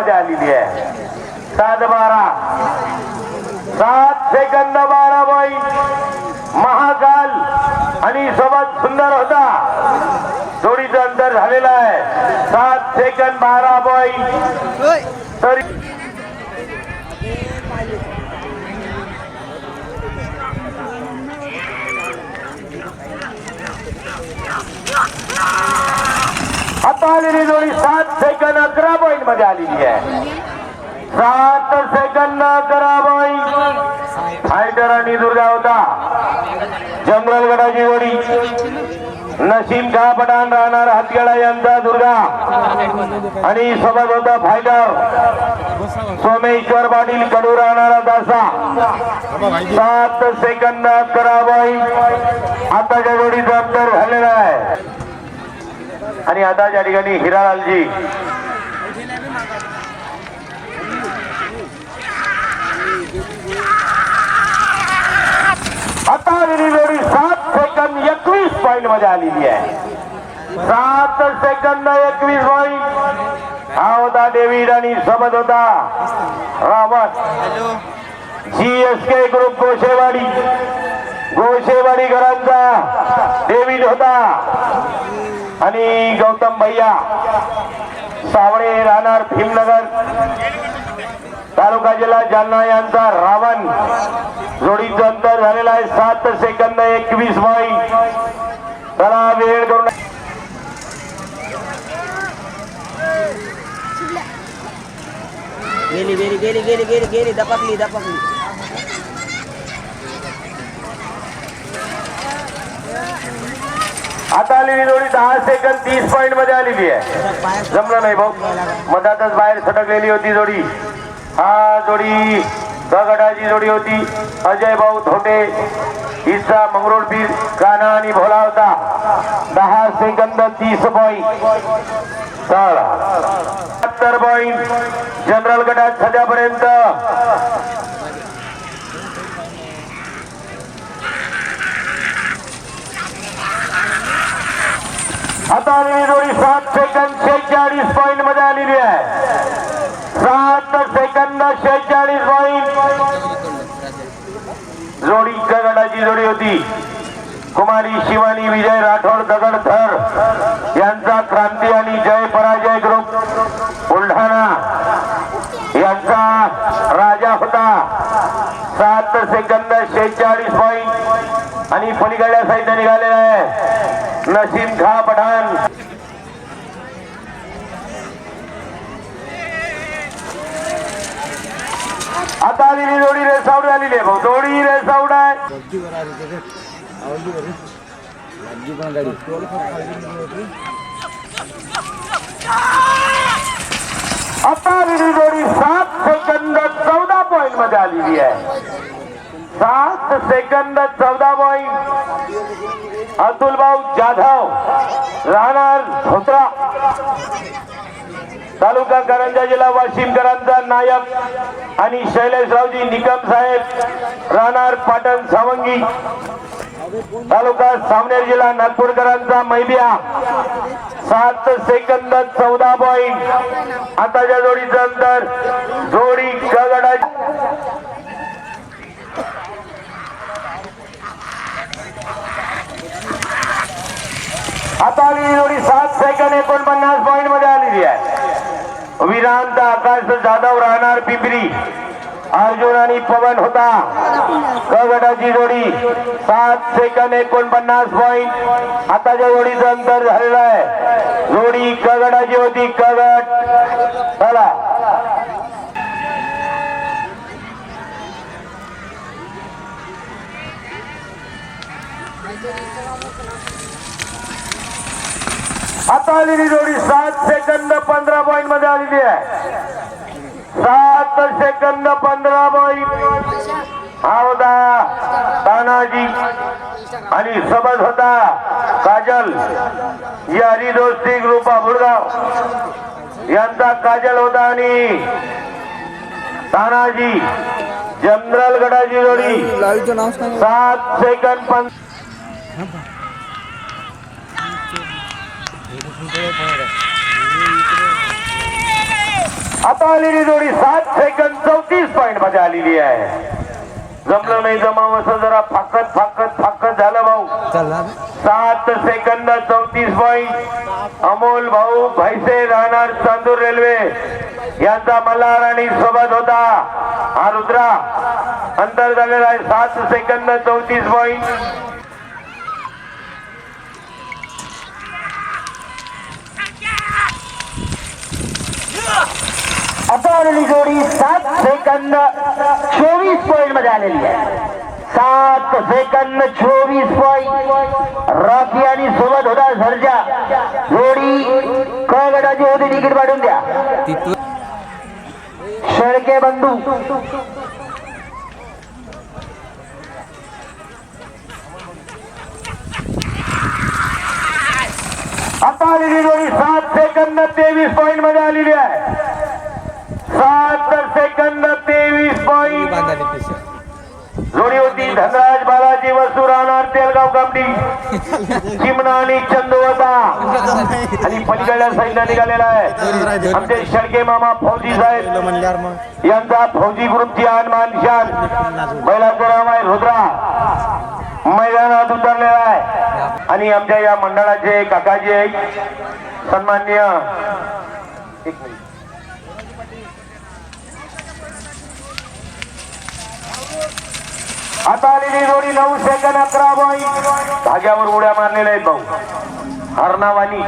मध्ये आलेली आहे. सात बारा सात सेकंद बारा बाई. महाकाल आणि सोबत सुंदर होता. जोडीचं अंतर झालेलं आहे. सात सेकंद बारा बाई. तरी आता आलेली जोडी सात सेकंद अकरा पॉईंटमध्ये आलेली आहे. सात सेकंद अकरा पॉईंट फायटर आणि दुर्गा होता. जंगल गडाची जोडी. नशीम खा पठाण राहणार हातगडा यांचा दुर्गा. आणि सोबत होता फायटर. सोमेश्वर पाटील कडू राहणारा दासा. सात सेकंद अकरा पॉईंट आताच्या जोडीचा अंतर झालेला आहे. आणि आता ज्या ठिकाणी हिरालालजी. आता जोडी सात सेकंद एकवीस पॉईंटमध्ये आलेली आहे. सात सेकंद एकवीस पॉईंट हा होता डेव्हिड आणि सोबत होता Rawat ji S K group Goshewadi. Goshewadi घरांचा डेव्हिड होता. आणि गौतम भैया सावळे राहणार भीमनगर. तालुका जिल्हा जालना यांचा रावण. जोडीचं अंतर झालेलं आहे. सात सेकंद एकवीस पॉईंट त्याला वेळ करून गेली गेली गेली गेली गेली गेली दपकली दपाकली. आता आलेली जोडी दहा सेकंद तीस पॉईंटमध्ये आलेली आहे. जमलं नाही भाऊ. मधातच बाहेर सटकलेली होती जोडी. हा जोडी गगडाची जोडी होती. अजय भाऊ थोटे हिस्सा मंगरोळ पीर काना आणि भोला होता. दहा सेकंद तीस पॉईंट सत्तर पॉईंट जनरल गटात सध्यापर्यंत आता जोडी सात सेकंद शेहेचाळीस पॉईंटमध्ये आलेली आहे. सात सेकंद शेहेचाळीस पॉईंट जोडी गडाची जोडी होती. कुमारी शिवानी विजय राठोड दगडथर यांचा क्रांती आणि जय पराजय ग्रुप बुलढाणा यांचा राजा होता. सात सेकंद शेहेचाळीस पॉईंट आणि पलीकडल्या साईडने निघालेला आहे. नसीम खा पठाण आता आलेली जोडी रेसावड आलेली आहे भाऊ. जोडी रेसावड आहे. आता आलेली जोडी सात सेकंद चौदा पॉईंटमध्ये आलेली आहे. सात सेकंद चौदा पॉईंट अब्दुल भाऊ जाधव राहणार धोत्रा. तालुका करंजा जिल्हा वाशिमकरांचा नायक आणि शैलेशरावजी निकम साहेब राहणार पाटण सावंगी. तालुका सावनेर जिल्हा नागपूरकरांचा मैबिया. सात सेकंद चौदा पॉईंट आताच्या जोडीचं अंतर जोडी गगडा आता आलेली जोडी सात सेकंद एकोणपन्नास पॉईंटमध्ये आलेली आहे. विरांत आकाश जाधव राहणार पिंपरी. अर्जुन आणि पवन होता. क गटाची जोडी सात सेकंद एकोणपन्नास पॉईंट आताच्या जोडीचं अंतर झालेलं आहे. जोडी क गटाची होती क गट चला. आता आलेली जोडी सात सेकंद पंधरा पॉईंटमध्ये आलेली आहे. सात सेकंद पंधरा पॉईंट हा होता तानाजी आणि सोबत होता काजल. या हरिदोस्ती ग्रुप बुडगाव. यांचा काजल होता आणि तानाजी जनरल गडाची जोडी सात सेकंद पण आता आलेली जोडी सात सेकंद चौतीस पॉइंटमध्ये आलेली आहे. जमलं नाही जमावं असं जरा फाकत फाकत फाकत झालं भाऊ. सात सेकंद चौतीस पॉइंट अमोल भाऊ भैसे राहणार चांदूर रेल्वे. यांचा मल्हार आणि सोबत होता हा रुद्रा. अंतर झालेला आहे सात सेकंद चौतीस पॉइंट आता जोडी सात सेकंद चोवीस पॉइंटमध्ये आलेली आहे. सात सेकंद चोवीस पॉइंट रॉकी आणि सोबत होता सर्जा जोडी क गटाची होती तिकीट पाठवून द्या. शेळके बंधू. आता आलेली जोडी सात सेकंद तेवीस पॉइंटमध्ये आलेली आहे. सात सेकंद तेवीस पॉइंट जोडी होती धनराज बालाजी वसू राहणार तेलगाव कामडी चिमणा आणि चंदू होता आणि पलीकडल्या साईडला निघालेला आहे. आमचे शेळके मामा फौजी साहेब. यांचा फौजी ग्रुपची आन मान शान बैलाचं नाव आहे रुद्रा. मैदानात उतरलेला आहे. आणि आमच्या या मंडळाचे काकाजी सन्मान्य एक मिनिट आता आलेली जोडी नऊ सेकंद अकरा बॉई धाग्यावर उड्या मारलेल्या आहेत भाऊ. अर्नावानी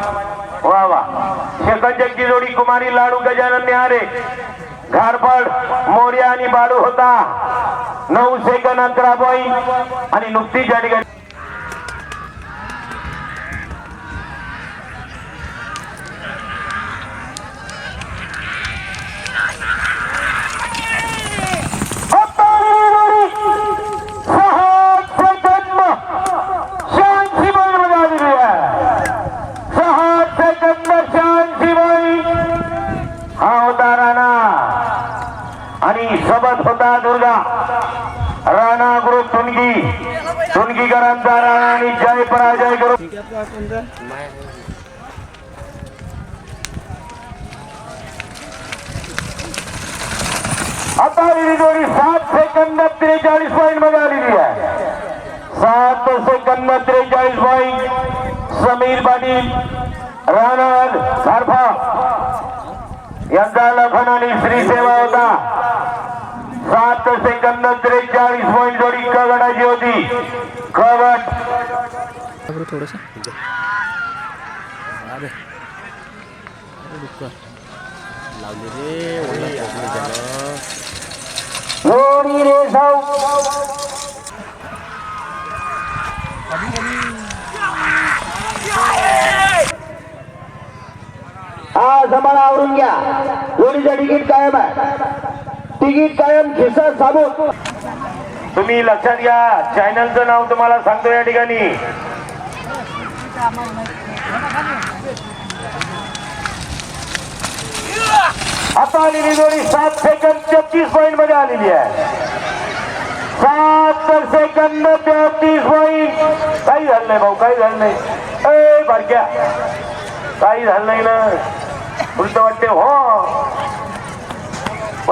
वा वा शेकंजकची जोडी कुमारी लाडू गजानन निहारे. घारपड मोर्या आणि बाडू होता. नऊ सेकंद अकरा बॉई आणि नुकतीच या ठिकाणी आता आलेली जोडी सहा सेकंद शहाऐंशी बॉलमध्ये आलेली आहे सहा सेकंद शहाऐंशी बॉल हा होता राणा आणि सोबत होता दुर्गा राणा ग्रुप टुनगी टुनगीकरांचा राणा आणि जय पराजय ग्रुप आता आलेली जोडी सात सेकंद त्रेचाळीस पॉईंटमध्ये आलेली आहे. सात सेकंद त्रेचाळीस पॉईंट समीर पाटील राणा सारफा यांचा लखन आणि श्री सेवा होता. सात सेकंद त्रेचाळीस पॉईंट जोडी क गटाची होती क गट थोडस जोडी रेसाऊ हा जमाना आवरून घ्या जोडीचं तिकीट कायम आहे तिकीट कायम खिसा साबूत तुम्ही लक्षात घ्या चॅनलचं नाव तुम्हाला सांगतो या ठिकाणी. आता आलेली जोडी सात सेकंद तेहतीस पॉईंटमध्ये आलेली आहे. सात सेकंद तेहतीस पॉईंट काही झालं नाही भाऊ काही झालं नाही. ए बारक्या. काही झालं नाही ना. उलट वाटते हो.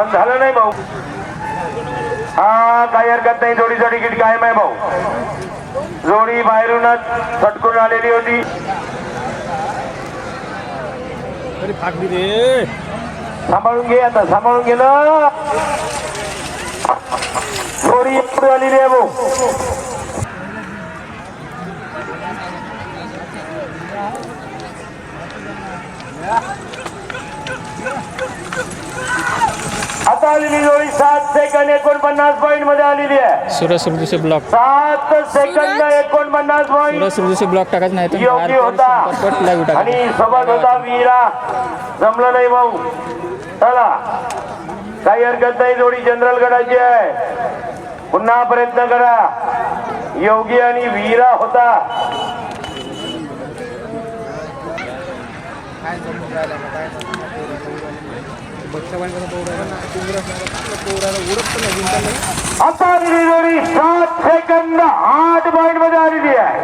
पण झालं नाही भाऊ. हा काही हरकत नाही जोडीचं तिकीट कायम आहे भाऊ. जोडी बाहेरूनच फटकून आलेली होती. सांभाळून घे आता सांभाळून गेलं जोडी एवढी आलेली आहे भाऊ. आता आलेली जोडी सात सेकंद एकोणपन्नास पॉईंटमध्ये आलेली आहे. सुरज सुरदुसे ब्लॉक सात सेकंद एकोणपन्नास पॉईंट सुरज सुरदुसे ब्लॉक टाकायचं नाही तर योगी होता. आणि सोबत होता वीरा. जमलं नाही भाऊ. चला. काही हरकत नाही जोडी जनरल गडाची आहे. पुन्हा प्रयत्न करा. योगी आणि वीरा होता. आता आलेली जोडी सात सेकंद आठ पॉईंटमध्ये आलेली आहे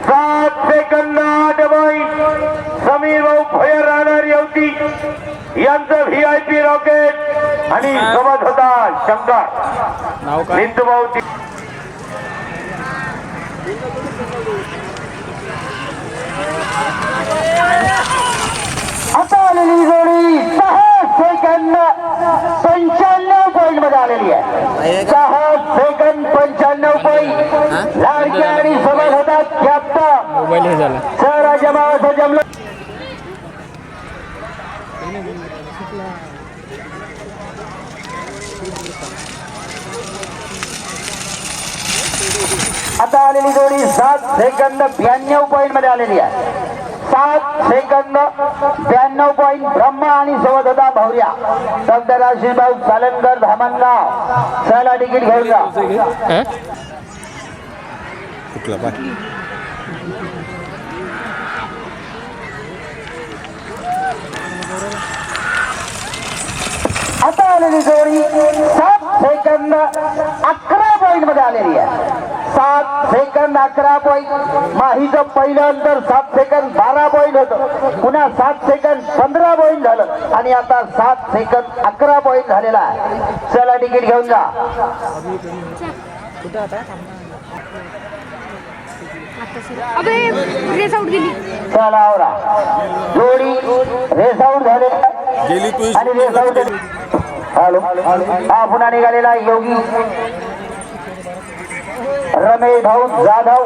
सात सेकंद आठ पॉईंट समीर भाऊ भयर राहणार पी रॉकेट आणि सोबत होता शंकर नाव भाऊ आता आलेली पंच्याण्णव पॉईंटमध्ये आलेली आहे. सहा सेकंद पंच्याण्णव पॉईंट लाडके आणि सोबत होता कॅप्टन सर जमावाचं जमलं. आता आलेली जोडी सात सेकंद ब्याण्णव पॉईंटमध्ये आलेली आहे. सात सेकंद ब्याण्णव पॉईंट ब्रह्मा आणि सोबत होता भौर्या डॉक्टर आशिष भाऊ सालनकर धामणगाव. सहला तिकीट घेऊन जा? आता आलेली जोडी सात सेकंद अकरा पॉईंटमध्ये आलेली आहे. सात सेकंद अकरा पॉईंट माहीचं पहिलं अंतर सात सेकंद बारा पॉईंट होतं. पुन्हा सात सेकंद पंधरा पॉईंट झालं. आणि आता सात सेकंद अकरा पॉईंट झालेला आहे. चला तिकीट घेऊन जा. अबे रेस आउट गेली. चला आवरा. जोडी रेस आउट झाले. आणि रेस आउट हॅलो हा पुन्हा निघालेला योगी. रमेश भाऊ जाधव.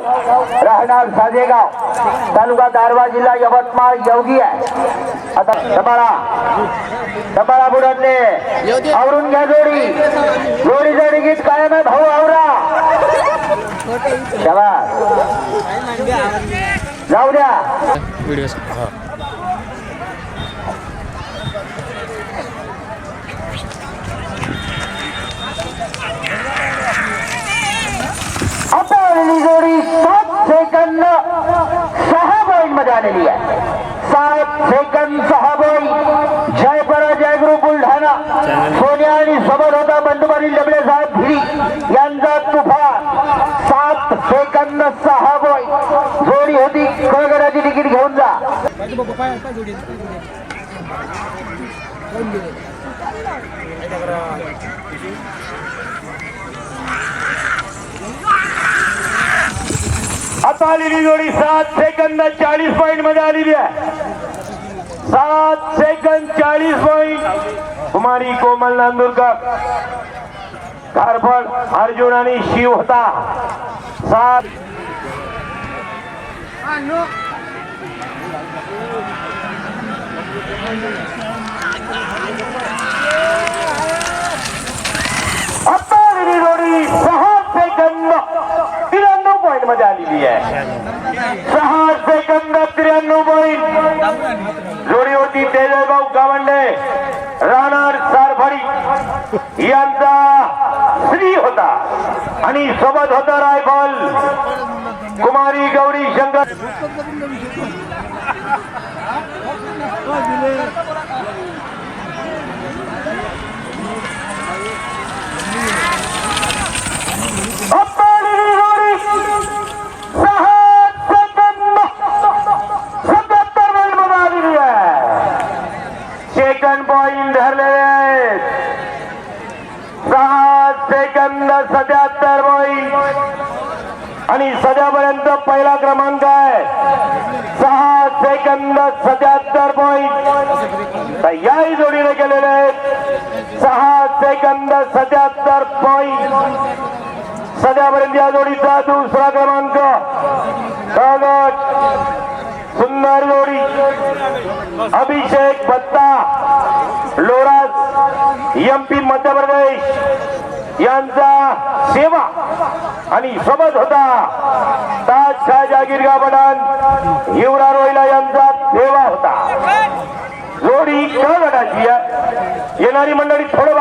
राहणार साजेगाव. तालुका दारवा जिल्हा यवतमाळ. योगी आहे. आता दबाळा दबाळा बुडतले. आवरून घ्या जोडी. जोडी जोडी गीत कायम आहे. भाऊ आवरा. जाऊ द्या व्हिडिओ आता आलेली जोडी सात सेकंद सहा पॉईंटमध्ये आलेली आहे. सात सेकंद सहा पॉईंट. जय पराजय ग्रुप बुलढाणा. सोन्या आणि समोर होता बंधुमारी डबळे साहेब भिरी. यांचा तुफान. सात सेकंद सहा पॉईंट. जोडी होती. कळगडाची तिकीट घेऊन जा. आता आलेली जोडी सात सेकंद चाळीस पॉईंटमध्ये आलेली आहे. सात सेकंद चाळीस पॉईंट कुमारी कोमल नांदुरकर. कारफळ अर्जुन आणि शिव होता. सात. आता आलेली जोडी सहा सेकंद त्र्याण्णव पॉईंट मध्ये आलेली आहे. सहा सेकंद त्र्याण्णव पॉईंट जोडी होती तेजभाऊ गावंडे राहणार सारफडी यांचा श्री होता आणि सोबत होता रायफल. कुमारी गौरी शंकर आता आलेली जोडी सहा सेकंद सत्याहत्तर पॉईंटमध्ये आलेली आहे सेकंड पॉईंट धरलेले आहेत सहा सेकंद सत्याहत्तर पॉईंट आणि सध्यापर्यंत पहिला क्रमांक आहे. सहा सेकंद सत्याहत्तर पॉईंट याही जोडीने केलेले आहेत. सहा सेकंद सत्याहत्तर पॉईंट सध्यापर्यंत या जोडीचा दुसरा क्रमांक. प्रगट सुंदर जोडी. अभिषेक बत्ता. लोरास एम पी मध्य प्रदेश. यांचा सेवा आणि सोबत होता. ताज शाह जागीरगा बडान हिवरा रोहिला यांचा सेवा होता. जोडी क गटाची. येणारी मंडळी थोडं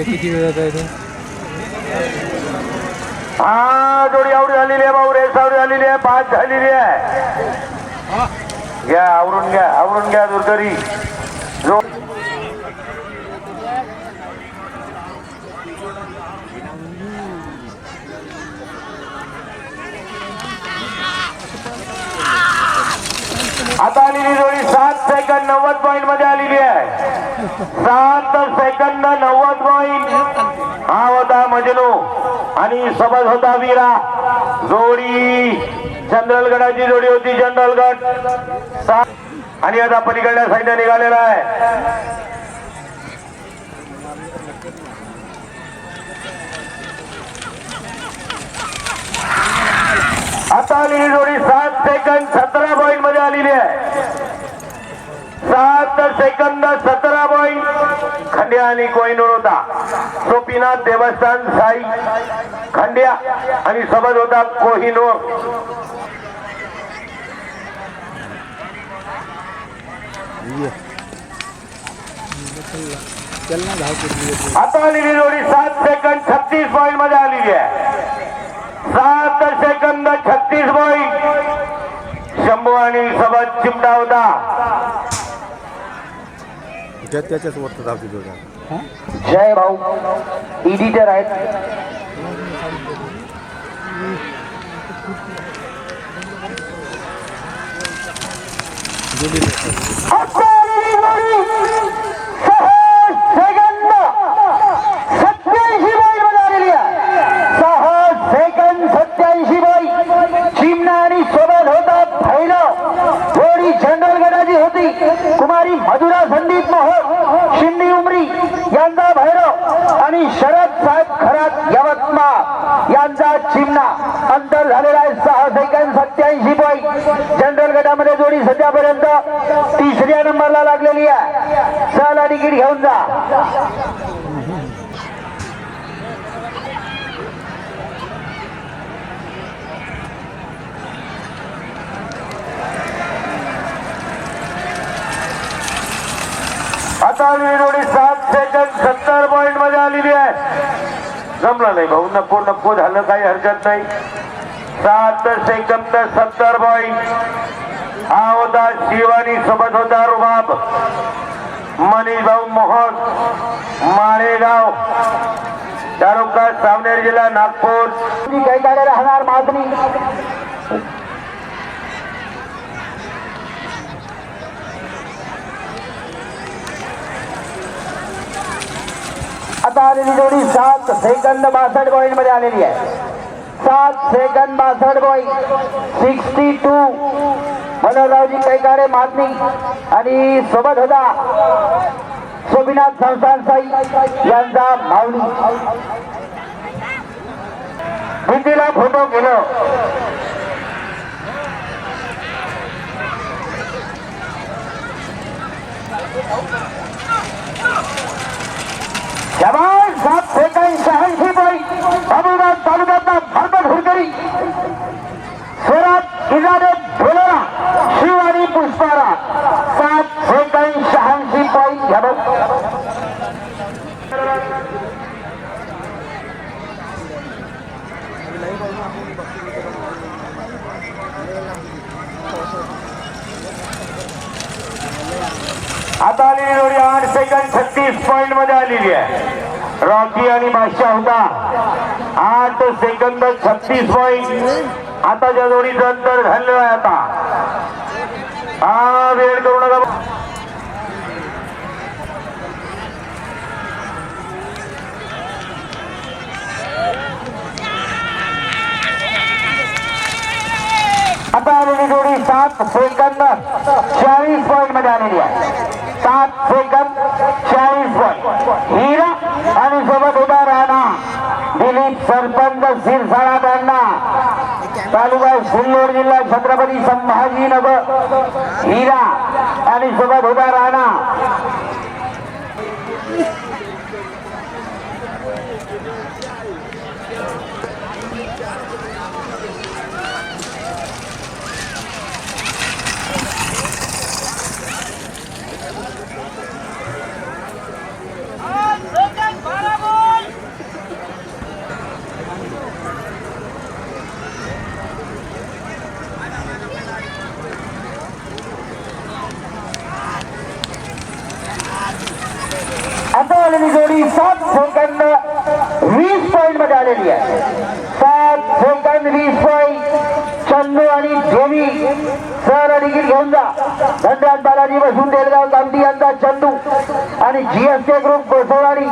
हा जोडी आवडी झालेली आहे भाऊ रेस आवडी झालेली आहे पाच झालेली आहे. घ्या आवरून घ्या आवरून घ्या दुर्गरी जो आता आलेली जोडी सात सात सेकंद नव्वद पॉईंटमध्ये आलेली आहे. सात सेकंद नव्वद पॉईंट हा होता मजनू. आणि सोबत होता वीरा. जोडी. चंद्रलगडाची जोडी होती चंद्रलगड आणि आता पलीकडल्या साईडने निघालेला आहे. आता आलेली जोडी सात सेकंद सतरा पॉईंटमध्ये आलेली आहे. सात सेकंद सतरा पॉईंट खंड्या आणि कोहिनूर होता. सोपीनाथ देवस्थान साई खंड्या आणि सोबत होता कोहिनूर. आता आलेली जोडी सात सेकंद छत्तीस पॉईंटमध्ये आलेली आहे. सात सेकंद छत्तीस पॉईंट शंभू आणि सबत चिमटा होता. त्याच्याच वरती धावते जोड्या जय भाऊ एडिटर आहेत आता आलेली जोडी सहा सेकंद सत्याऐंशी बाई मध्ये आलेली आहे सहा सेकंद सत्याऐंशी बाई चिमणा आणि सोबत होता भैरव थोडी जनरल गटाची होती कुमारी मधुरा पंडित मोहन शिंदी उमरी यांचा भैरव आणि शरद साहेब खरात यवतमाळ. यांचा चिमणा. अंतर झालेला आहे सहा सेकंद सत्याऐंशी पॉईंट जनरल गटामध्ये जोडी सध्यापर्यंत तिसऱ्या नंबरला लागलेली आहे. चला तिकीट घेऊन जा. आता आलेली सात सेकंद सत्तर पॉईंटमध्ये आलेली आहे. जमला नाही भाऊ नको नको झालं काही हरकत नाही. सात सेकंद सत्तर पॉइंट हा होता शिवानी सोबत होता रुबाब. मनीष भाऊ मोहन माळेगाव. तालुका सावनेर जिल्हा नागपूर. काही गाड्या राहणार मागणी. आता आलेली जोडी सात सेकंद बासष्ट पॉईंटमध्ये आलेली आहे. सात सेकंद बासष्ट point sixty two Manoharraoji Kaikare मातनी आणि सोबत होता सोमीनाथ संस्थान साई यांचा माऊली. भिंतीला फोटो केलं जवान सेकंद छत्तीस पॉईंट आताच्या जोडीचं अंतर आता। हा, वेळ करू नका आता आलेली जोडी सात सेकंद, चाळीस पॉईंट मध्ये आहे. सात सेकंद. दिलीप सरपंच शिरसाळा त्यांना तालुका सिल्लोड जिल्हा छत्रपती संभाजीनगर. हिरा आणि सोबत होता राणा. आता आलेली जोडी सात सेकंद वीस पॉईंटमध्ये आलेली आहे. सात सेकंद वीस पॉईंट चंदू आणि देवी सर तिकीट घेऊन जा. धनराज बालाजी बसून देलगाव गांधी यांचा चंदू आणि जीएसके ग्रुप गोसवाडी.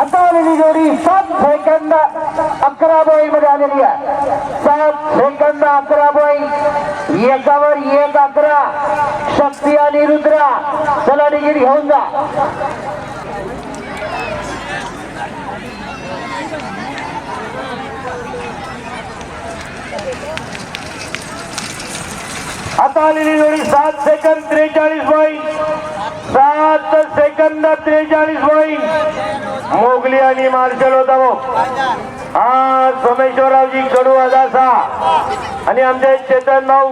आता आलेली जोडी सात सेकंद अकरा बॉईल मध्ये आलेली आहे. सात सेकंद अकरा बॉईल एकावर एक अकरा. शक्ती आणि रुद्रा. चला डिग्री घेऊन जा. आता आलेली जोडी सात सेकंद त्रेचाळीस पॉईंट सात सेकंद त्रेचाळीस पॉईंट मोगली आणि मार्शल होता भाऊ. आज सोमेश्वररावजी कडू अदासा आणि आमचे चेतन भाऊ.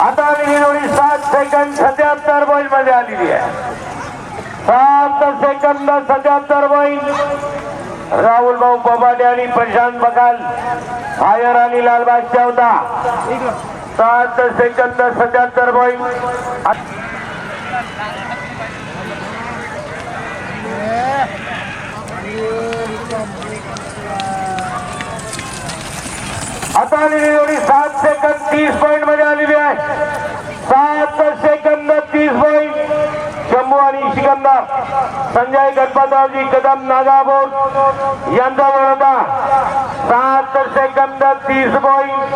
आता आलेली सात सेकंद सत्याहत्तर पॉईंटमध्ये आलेली आहे. सात सेकंद सत्याहत्तर पॉईंट राहुल भाऊ पबाडे आणि प्रशांत बकाल आयर आणि लालबाग चौदा. सात सेकंद सत्याहत्तर पॉईंट आता आलेली जोडी सात सेकंद तीस पॉईंटमध्ये आलेली आहे सात सेकंद तीस पॉईंट शंभू आमदार संजय गणपतरावजी कदम नागापूर यांचा बरोदा सात सेकंद तीस पॉईंट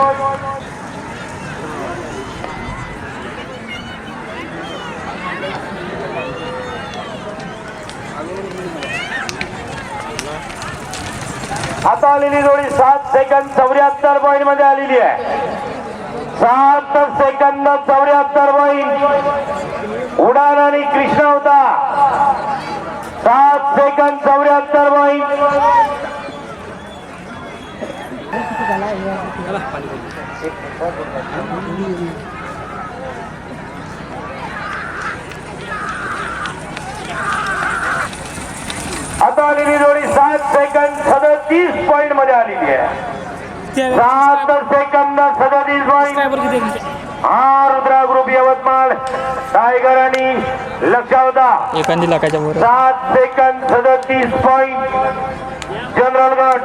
आता आलेली जोडी सात सेकंद चौऱ्याहत्तर पॉईंटमध्ये आलेली आहे. सात सेकंद चौऱ्याहत्तर पॉईंट उडान आणि कृष्ण होता. सात सेकंद चौऱ्याहत्तर पॉईंट आता आलेली जोडी सात सेकंद सदतीस पॉईंटमध्ये आलेली आहे. सात सेकंद सदतीस पॉईंट हा रुद्रा ग्रुप यवतमाळ टायगर आणि लक्ष होता एखादी लाखाच्या वर. सात सेकंद सदतीस पॉईंट जनरल गट.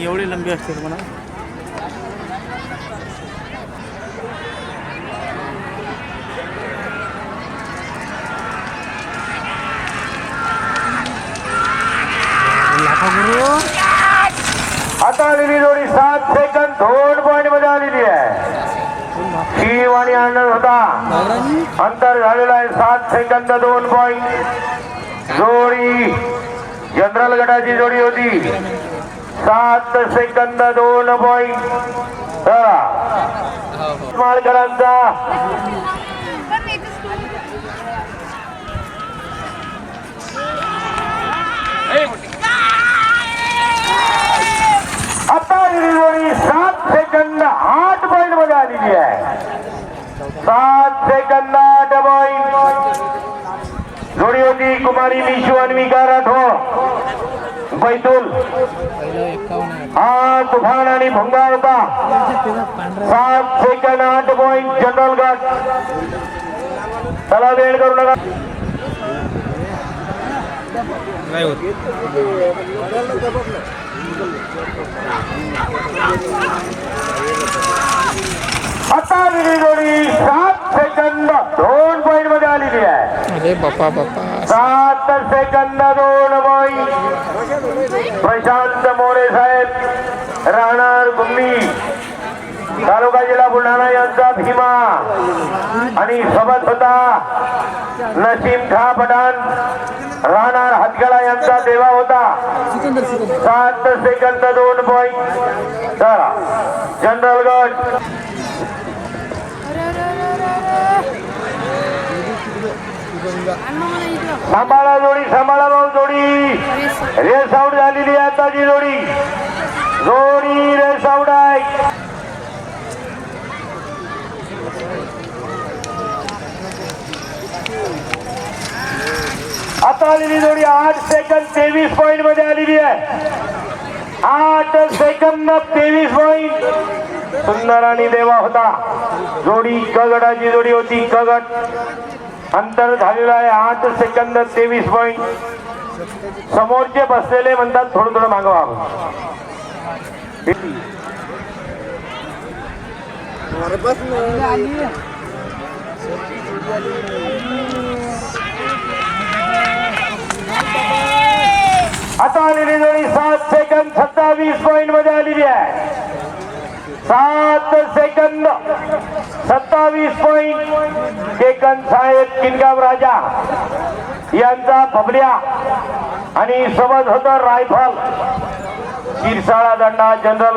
एवढी लंबी असते म्हणा आता आलेली जोडी सात सेकंद दोन पॉईंटमध्ये आलेली आहे. शिव आणि आनंद होता. अंतर झालेलं आहे सात सेकंद दोन पॉईंट जोडी जनरल गटाची जोडी होती. सात सेकंद दोन पॉईंट माळकरांचा आता जोडी सात सेकंद आठ पॉईंटमध्ये आलेली आहे. सात सेकंद आठ पॉईंट जोडी होती कुमारी मिशू अन्विका राठोड बैतूल. हा तुफान आणि भंगा होता सात सेकंद आठ पॉईंट जनरल गट चला वेळ करू नका. नाही होत. आता जोडी सात सेकंद दोन पॉईंटमध्ये आलेली आहे. अरे बापा बापा. सात सेकंद दोन पॉईंट प्रशांत मोरे साहेब राहणार गुम्मी तालुका जिल्हा बुलढाणा यांचा भीमा. आणि सोबत होता नसीम खा पठाण राहणार हातगडा यांचा देवा होता. सात सेकंद दोन पॉईंट चला. जनरल गट सांभाळा जोडी सांभाळा भाऊ जोडी. रेस आउट झालेली आहे आताची जोडी. जोडी रेस आउट आहे. आता आलेली जोडी आठ सेकंद तेवीस पॉईंटमध्ये आलेली आहे. आठ सेकंद तेवीस पॉईंट सुंदर आणि देवा होता. जोडी कगडाची जोडी होती कगड. अंतर झालेलं आहे. आठ सेकंद तेवीस पॉईंट समोरचे बसलेले म्हणतात थोडं थोडं मागवा व्हावं आता आलेली जोडी सात सेकंद सत्तावीस पॉईंटमध्ये आलेली आहे. सात सेकंद सत्तावीस पॉईंट केकन साहेब किनगाव राजा यांचा बबड्या आणि सोबत होत रायफल. किरसाळा दंडा जनरल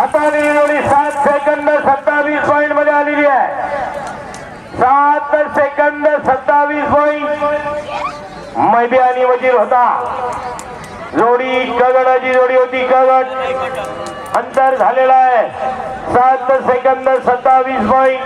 आता आलेली सात सेकंद सत्तावीस पॉईंटमध्ये आलेली आहे. सात सेकंद सत्तावीस पॉईंट मैदानी वजीर होता. जोडी कगडाची जोडी होती कगड अंतर झालेला आहे. सात सेकंद सत्तावीस पॉईंट